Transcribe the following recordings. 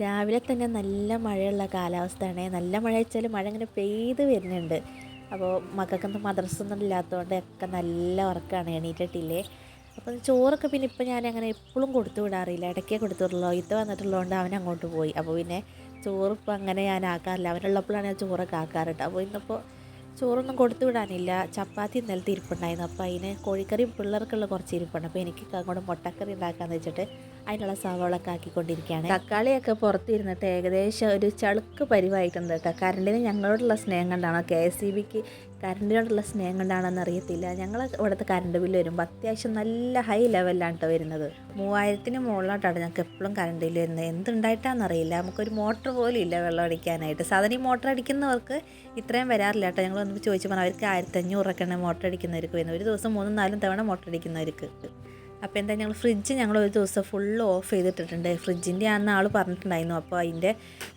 രാവിലെ തന്നെ നല്ല മഴയുള്ള കാലാവസ്ഥയാണ്. നല്ല മഴ വെച്ചാൽ മഴ ഇങ്ങനെ പെയ്ത് വരുന്നുണ്ട്. അപ്പോൾ മക്കൾക്കൊന്നും മദ്രസൊന്നും ഇല്ലാത്തതുകൊണ്ട് ഒക്കെ നല്ല ഉറക്കമാണ് എണീറ്റിട്ടില്ലേ. അപ്പം ചോറൊക്കെ പിന്നെ ഇപ്പം ഞാൻ അങ്ങനെ എപ്പോഴും കൊടുത്തു വിടാറില്ല. ഇടയ്ക്കേ കൊടുത്തുള്ളൂ ഇത് വന്നിട്ടുള്ളതുകൊണ്ട് അവൻ അങ്ങോട്ട് പോയി. അപ്പോൾ പിന്നെ ചോറ് ഇപ്പം അങ്ങനെ ഞാൻ ആക്കാറില്ല. അവനുള്ളപ്പോഴാണ് ഞാൻ ചോറൊക്കെ ആക്കാറുണ്ട് അപ്പോൾ ഇന്നിപ്പോൾ ചോറൊന്നും കൊടുത്തു വിടാനില്ല. ചപ്പാത്തി ഇന്നലത്തെ ഇരിപ്പുണ്ടായിരുന്നു. അപ്പോൾ അതിന് കോഴിക്കറിയും പിള്ളേർക്കുള്ള കുറച്ച് ഇരിപ്പുണ്ട്. അപ്പോൾ എനിക്ക് അങ്ങോട്ട് മുട്ടക്കറി ഉണ്ടാക്കാമെന്ന് വെച്ചിട്ട് അതിനുള്ള സവാളൊക്കെ ആക്കിക്കൊണ്ടിരിക്കുകയാണ്. തക്കാളിയൊക്കെ പുറത്തിരുന്നിട്ട് ഏകദേശം ഒരു ചളുക്ക് പരിവായിട്ടുണ്ട് കേട്ടോ. കറണ്ടിന് ഞങ്ങളോടുള്ള സ്നേഹം കൊണ്ടാണോ കെ എസ് സി ബിക്ക് കറണ്ടിനോടുള്ള സ്നേഹം കൊണ്ടാണെന്ന് അറിയത്തില്ല. ഞങ്ങൾ ഇവിടുത്തെ കറണ്ട് ബില്ല് വരുമ്പോൾ അത്യാവശ്യം നല്ല ഹൈ ലെവലിലാണ് കേട്ടോ വരുന്നത്. മൂവായിരത്തിന് മുകളിലോട്ടാണ് ഞങ്ങൾക്ക് എപ്പോഴും കറണ്ട് ബില്ല് വരുന്നത്. എന്തുണ്ടായിട്ടാണെന്ന് അറിയില്ല. നമുക്കൊരു മോട്ടർ പോലും ഇല്ല വെള്ളം അടിക്കാനായിട്ട്. സാധാരണ ഈ മോട്ടർ അടിക്കുന്നവർക്ക് ഇത്രയും വരാറില്ല കേട്ടോ ഞങ്ങൾ ഒന്ന് ചോദിച്ചപ്പോൾ അവർക്ക് ആയിരത്തഞ്ഞൂറൊക്കെയാണ് മോട്ടർ അടിക്കുന്നവർക്ക് വരുന്നത്. ഒരു ദിവസം മൂന്നും നാലും തവണ മോട്ടർ അടിക്കുന്നവർക്ക്. അപ്പോൾ എന്താ ഞങ്ങൾ ഫ്രിഡ്ജ് ഞങ്ങൾ ഒരു ദിവസം ഫുള്ള് ഓഫ് ചെയ്തിട്ടിട്ടുണ്ട്. ഫ്രിഡ്ജിന്റെ ആണെന്ന് ആൾ പറഞ്ഞിട്ടുണ്ടായിരുന്നു. അപ്പോൾ അതിന്റെ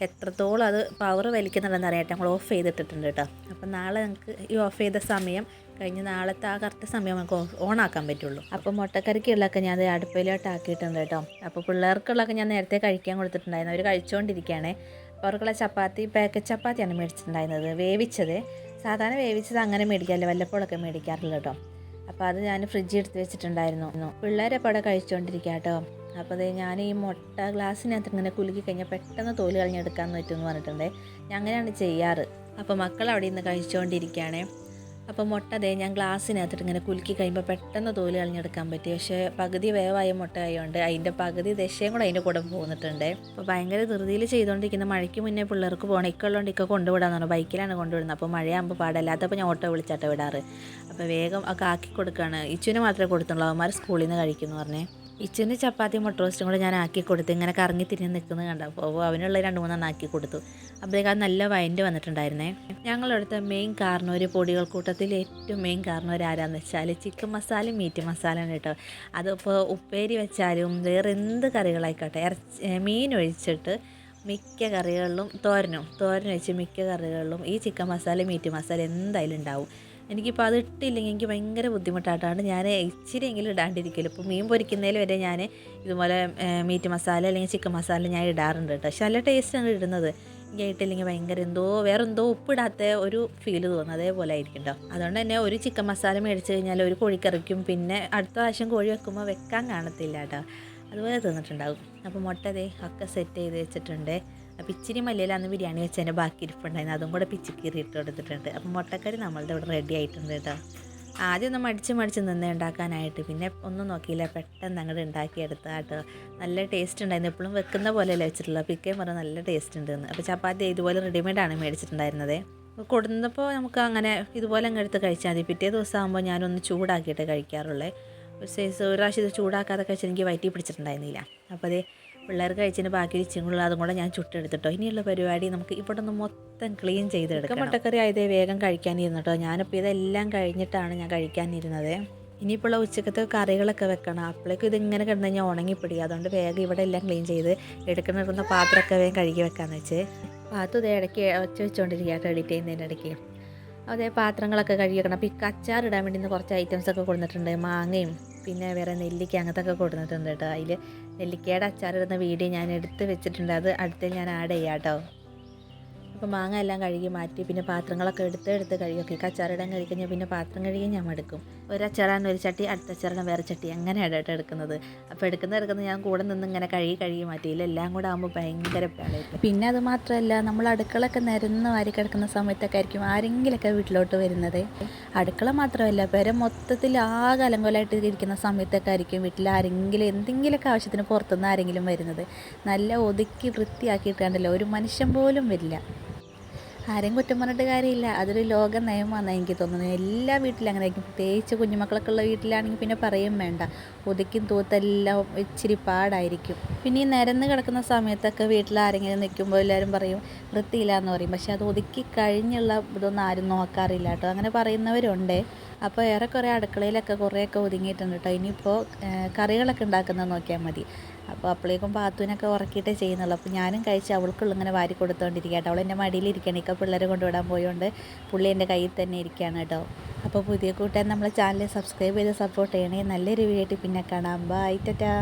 എത്രത്തോളം അത് പവർ വലിക്കുന്നുണ്ടെന്ന് അറിയാട്ടെ ഞങ്ങൾ ഓഫ് ചെയ്തിട്ടിട്ടുണ്ട് കേട്ടോ അപ്പോൾ നാളെ ഞങ്ങൾക്ക് ഈ ഓഫ് ചെയ്ത സമയം കഴിഞ്ഞ് നാളത്തെ ആ കറക്റ്റ് സമയം നമുക്ക് ഓൺ ആക്കാൻ പറ്റുള്ളൂ. അപ്പോൾ മുട്ടക്കറിക്കുള്ളതൊക്കെ ഞാൻ അടുപ്പിലോട്ട് ആക്കിയിട്ടുണ്ട് കേട്ടോ അപ്പോൾ പിള്ളേർക്കുള്ളതൊക്കെ ഞാൻ നേരത്തെ കഴിക്കാൻ കൊടുത്തിട്ടുണ്ടായിരുന്നു. അവർ കഴിച്ചുകൊണ്ടിരിക്കുകയാണ് അപ്പോൾ അവർക്കുള്ള ചപ്പാത്തി പാക്കറ്റ് ചപ്പാത്തിയാണ് മേടിച്ചിട്ടുണ്ടായിരുന്നത്. വേവിച്ചത്. സാധാരണ വേവിച്ചത് അങ്ങനെ മേടിക്കാറില്ല. വല്ലപ്പോഴൊക്കെ മേടിക്കാറില്ല കേട്ടോ അപ്പോൾ അത് ഞാൻ ഫ്രിഡ്ജിൽ എടുത്ത് വെച്ചിട്ടുണ്ടായിരുന്നു. പിള്ളേരെ പടം കഴിച്ചുകൊണ്ടിരിക്കുക കേട്ടോ അപ്പോൾ അത് ഞാൻ ഈ മുട്ട ഗ്ലാസ്സിനകത്ത് ഇങ്ങനെ കുലുക്കി കഴിഞ്ഞാൽ പെട്ടെന്ന് തോൽ കളഞ്ഞെടുക്കാൻ പറ്റുമെന്ന് പറഞ്ഞിട്ടുണ്ട്. ഞാൻ അങ്ങനെയാണ് ചെയ്യാറ്. അപ്പോൾ മക്കൾ അവിടെ നിന്ന് കഴിച്ചുകൊണ്ടിരിക്കുകയാണേ അപ്പോൾ മുട്ട അതേ ഞാൻ ഗ്ലാസ്സിനകത്തിട്ട് ഇങ്ങനെ കുലുക്കി കഴിയുമ്പോൾ പെട്ടെന്ന് തോൽ കളഞ്ഞെടുക്കാൻ പറ്റി. പക്ഷേ പകുതി വേവായ മുട്ട ആയതുകൊണ്ട് അതിന്റെ പകുതി ദശയും കൂടെ അതിന്റെ കൂടെ പോന്നിട്ടുണ്ട്. അപ്പോൾ ഭയങ്കര ധൃതിയിൽ ചെയ്തുകൊണ്ടിരിക്കുന്ന മഴയ്ക്ക് മുന്നേ പിള്ളേർക്ക് പോകണം ഇക്കുള്ളതുകൊണ്ട് ഇക്ക കൊണ്ടുവിടാന്ന് പറഞ്ഞു. ബൈക്കിലാണ് കൊണ്ടുവിടുന്നത്. അപ്പോൾ മഴയാകുമ്പോൾ പാടല്ലാത്തപ്പോൾ ഞാൻ ഓട്ടോ വിളിച്ചാട്ടോ വിടാറ്. അപ്പോൾ വേഗം ഒക്കെ ആക്കി കൊടുക്കുകയാണ് ഇച്ചുവിന് മാത്രമേ കൊടുത്തുള്ളൂ. അവന്മാർ സ്കൂളിൽ നിന്ന് കഴിക്കുന്നു പറഞ്ഞേ. ഇച്ചിന് ചപ്പാത്തി മുട്ട റോസ്റ്റും കൂടെ ഞാൻ ആക്കി കൊടുത്തു ഇങ്ങനെ കറങ്ങി തിരിഞ്ഞ് നിൽക്കുന്നത് കണ്ടപ്പോൾ അവനുള്ള രണ്ട് മൂന്നെണ്ണം ആക്കി കൊടുത്തു. അപ്പോഴേക്കും അത് നല്ല വൈൻഡ് വന്നിട്ടുണ്ടായിരുന്നേ. ഞങ്ങളടുത്ത മെയിൻ കാരണവർ പൊടികൾ കൂട്ടത്തിൽ ഏറ്റവും മെയിൻ കാരണവർ ആരാന്ന് വെച്ചാൽ ചിക്കൻ മസാല മീറ്റ് മസാലയാണ് കേട്ടോ. അതിപ്പോൾ ഉപ്പേരി വെച്ചാലും വേറെ എന്ത് കറികളായിക്കോട്ടെ ഇറച്ചി മീൻ ഒഴിച്ചിട്ട് മിക്ക കറികളിലും തോരനും തോരൻ വെച്ച് മിക്ക കറികളിലും ഈ ചിക്കൻ മസാല മീറ്റ് മസാല എന്തായാലും ഉണ്ടാവും. എനിക്കിപ്പോൾ അത് ഇട്ടില്ലെങ്കിൽ എനിക്ക് ഭയങ്കര ബുദ്ധിമുട്ടായിട്ടാണ്. ഞാൻ ഇച്ചിരി ഇച്ചിരിയെങ്കിലും ഇടാണ്ടിരിക്കില്ല ഇപ്പോൾ മീൻ പൊരിക്കുന്നതിൽ വരെ ഞാൻ ഇതുപോലെ മീറ്റ് മസാല അല്ലെങ്കിൽ ചിക്കൻ മസാല ഞാൻ ഇടാറുണ്ട് കേട്ടോ. പക്ഷെ നല്ല ടേസ്റ്റാണ് ഇടുന്നത്. എനിക്ക് ഇട്ടില്ലെങ്കിൽ ഭയങ്കര എന്തോ വേറെ എന്തോ ഉപ്പിടാത്ത ഒരു ഫീൽ തോന്നും. അതേപോലെ ആയിരിക്കും കേട്ടോ. അതുകൊണ്ട് തന്നെ ഒരു ചിക്കൻ മസാല മേടിച്ച് കഴിഞ്ഞാൽ ഒരു കോഴിക്കറിക്കും പിന്നെ അടുത്ത പ്രാവശ്യം കോഴി വെക്കുമ്പോൾ വെക്കാൻ കാണത്തില്ല കേട്ടോ. അതുപോലെ തിന്നിട്ടുണ്ടാകും അപ്പോൾ മുട്ട ദേ ഒക്കെ സെറ്റ് ചെയ്ത് വെച്ചിട്ടുണ്ട്. അപ്പോൾ ഇച്ചിരി മല്ലിയിലാണ് ബിരിയാണി വെച്ചതിന്റെ ബാക്കി ഇരിപ്പുണ്ടായിരുന്നു അതും കൂടെ പിച്ചിക്കീറി ഇട്ട് കൊടുത്തിട്ടുണ്ട്. അപ്പോൾ മുട്ടക്കറി നമ്മളുടെ ഇവിടെ റെഡി ആയിട്ടുണ്ട് കേട്ടോ. ആദ്യം ഒന്ന് മടിച്ച് മടിച്ച് നിന്ന് ഉണ്ടാക്കാനായിട്ട്. പിന്നെ ഒന്നും നോക്കിയില്ല. പെട്ടെന്ന് അങ്ങോട്ട് ഉണ്ടാക്കിയെടുത്ത കേട്ടോ. നല്ല ടേസ്റ്റ് ഉണ്ടായിരുന്നു. എപ്പോഴും വെക്കുന്ന പോലെയല്ല വെച്ചിട്ടുള്ളത് പിക്കയും പറഞ്ഞാൽ നല്ല ടേസ്റ്റ് ഉണ്ടെന്ന് അപ്പോൾ ചപ്പാത്തി ഇതുപോലെ റെഡിമെയ്ഡാണ് മേടിച്ചിട്ടുണ്ടായിരുന്നത്. കൊടുന്നപ്പോൾ നമുക്ക് അങ്ങനെ ഇതുപോലെ അങ്ങ് എടുത്ത് കഴിച്ചാൽ മതി. പിറ്റേ ദിവസം ആകുമ്പോൾ ഞാനൊന്ന് ചൂടാക്കിയിട്ട് കഴിക്കാറുള്ളത് ഒരു സൈസ് ഒരു പ്രാവശ്യം ഇത് ചൂടാക്കാതെ കഴിച്ചാൽ എനിക്ക് വയറ്റി പിടിച്ചിട്ടുണ്ടായിരുന്നില്ല. അപ്പോൾ അതേ പിള്ളേർ കഴിച്ചതിന് ബാക്കി ഇച്ചിങ്ങുള്ള അതും കൂടെ ഞാൻ ചുട്ടെടുത്തിട്ടോ. ഇനിയുള്ള പരിപാടി നമുക്ക് ഇവിടെ നിന്ന് മൊത്തം ക്ലീൻ ചെയ്തെടുക്കാം മുട്ടക്കറി ആയതേ വേഗം കഴിക്കാനിരുന്നു കേട്ടോ ഞാനിപ്പോൾ ഇതെല്ലാം കഴിഞ്ഞിട്ടാണ് ഞാൻ കഴിക്കാനിരുന്നത്. ഇനിയിപ്പോൾ ഉള്ള ഉച്ചക്കത്തെ കറികളൊക്കെ വെക്കണം. അപ്പോഴേക്കും ഇതിങ്ങനെ കിടന്നു കഴിഞ്ഞാൽ ഉണങ്ങിപ്പിടി. അതുകൊണ്ട് വേഗം ഇവിടെ എല്ലാം ക്ലീൻ ചെയ്ത് എടുക്കുന്ന പാത്രമൊക്കെ വേഗം കഴുകി വെക്കാന്ന് വെച്ച്. പാത്രം ഇത് ഇടയ്ക്ക് ഒച്ച വെച്ചുകൊണ്ടിരിക്കുക കേട്ടോ എഡിറ്റ് ചെയ്യുന്നതിന്റെ ഇടയ്ക്ക്. അതേ പാത്രങ്ങളൊക്കെ കഴുകി വെക്കണം. അപ്പോൾ ഈ കച്ചാറിടാൻ വേണ്ടി കുറച്ച് ഐറ്റംസ് ഒക്കെ കൊടുത്തിട്ടുണ്ട്. മാങ്ങയും പിന്നെ വേറെ നെല്ലിക്ക അങ്ങനത്തെ ഒക്കെ കൊടുത്തിട്ടുണ്ട് കേട്ടോ അതിൽ നെല്ലിക്കയുടെ അച്ചാറിടുന്ന വീഡിയോ ഞാൻ എടുത്ത് വെച്ചിട്ടുണ്ട്. അത് അടുത്ത് ഞാൻ ആഡ് ചെയ്യാം കേട്ടോ അപ്പോൾ മാങ്ങ എല്ലാം കഴുകി മാറ്റി പിന്നെ പാത്രങ്ങളൊക്കെ എടുത്ത് എടുത്ത് കഴുകി ഒക്കെ. അച്ചാറിടാൻ കഴിക്കഴിഞ്ഞാൽ പിന്നെ പാത്രം കഴുകി ഞാൻ എടുക്കും ഒരു അച്ചാറാണ് ഒരു ചട്ടി അടുത്ത അച്ചാറാണ് വേറെ ചട്ടി. അങ്ങനെയാണ് കേട്ടോ എടുക്കുന്നത്. അപ്പോൾ എടുക്കുന്ന എടുക്കുന്നത് ഞാൻ കൂടെ നിന്ന് ഇങ്ങനെ കഴുകി കഴുകി മാറ്റിയില്ല എല്ലാം കൂടെ ആകുമ്പോൾ ഭയങ്കര പാടായിരിക്കും. പിന്നെ അത് മാത്രമല്ല നമ്മൾ അടുക്കളൊക്കെ നിരന്ന് വാരി കിടക്കുന്ന സമയത്തൊക്കെ ആയിരിക്കും ആരെങ്കിലുമൊക്കെ വീട്ടിലോട്ട് വരുന്നത്. അടുക്കള മാത്രമല്ല പേരെ മൊത്തത്തിൽ ആ കലങ്കോലായിട്ട് ഇരിക്കുന്ന സമയത്തൊക്കെ ആയിരിക്കും വീട്ടിൽ ആരെങ്കിലും എന്തെങ്കിലുമൊക്കെ ആവശ്യത്തിന് പുറത്തുനിന്ന് ആരെങ്കിലും വരുന്നത്. നല്ല ഒതുക്കി വൃത്തിയാക്കിയിട്ടാണ്ടല്ലോ ഒരു മനുഷ്യൻ പോലും വരില്ല. ആരെയും കുറ്റം പറഞ്ഞിട്ട് കാര്യമില്ല. അതൊരു ലോക നയമാണ് എനിക്ക് തോന്നുന്നത്. എല്ലാ വീട്ടിലും അങ്ങനെ ആയിരിക്കും പ്രത്യേകിച്ച് കുഞ്ഞുമക്കളൊക്കെ ഉള്ള വീട്ടിലാണെങ്കിൽ പിന്നെ പറയും വേണ്ട. ഒതുക്കും തൂത്തെല്ലാം ഇച്ചിരി പാടായിരിക്കും. പിന്നെ ഈ നിരന്ന് കിടക്കുന്ന സമയത്തൊക്കെ വീട്ടിൽ ആരെങ്കിലും നിൽക്കുമ്പോൾ എല്ലാവരും പറയും വൃത്തിയില്ല എന്ന് പറയും. പക്ഷെ അത് ഒതുക്കി കഴിഞ്ഞുള്ള ഇതൊന്നും ആരും നോക്കാറില്ല കേട്ടോ. അങ്ങനെ പറയുന്നവരുണ്ട്. അപ്പോൾ ഏറെക്കുറെ അടുക്കളയിലൊക്കെ കുറേയൊക്കെ ഒതുങ്ങിയിട്ടുണ്ട് കേട്ടോ. ഇനിയിപ്പോൾ കറികളൊക്കെ ഉണ്ടാക്കുന്നത് നോക്കിയാൽ മതി. അപ്പോൾ അപ്പോഴേക്കും പാത്തുവിനൊക്കെ ഉറക്കിയിട്ടേ ചെയ്യുന്നുള്ളൂ. അപ്പോൾ ഞാനും കഴിച്ച് അവൾക്കുള്ള ഇങ്ങനെ വാരി കൊടുത്തോണ്ടിരിക്കുക കേട്ടോ അവൾ എന്റെ മടിയിലിരിക്കുകയാണ്. ഇക്ക പിള്ളേരെ കൊണ്ടുവിടാൻ പോയോണ്ട് പുള്ളി എന്റെ കയ്യിൽ തന്നെ ഇരിക്കുകയാണ് കേട്ടോ. അപ്പോൾ പുതിയ കൂട്ടാൻ നമ്മളെ ചാനൽ സബ്സ്ക്രൈബ് ചെയ്ത് സപ്പോർട്ട് ചെയ്യണേ. നല്ലൊരു വീഡിയോ പിന്നെ കാണാം. Bye tata.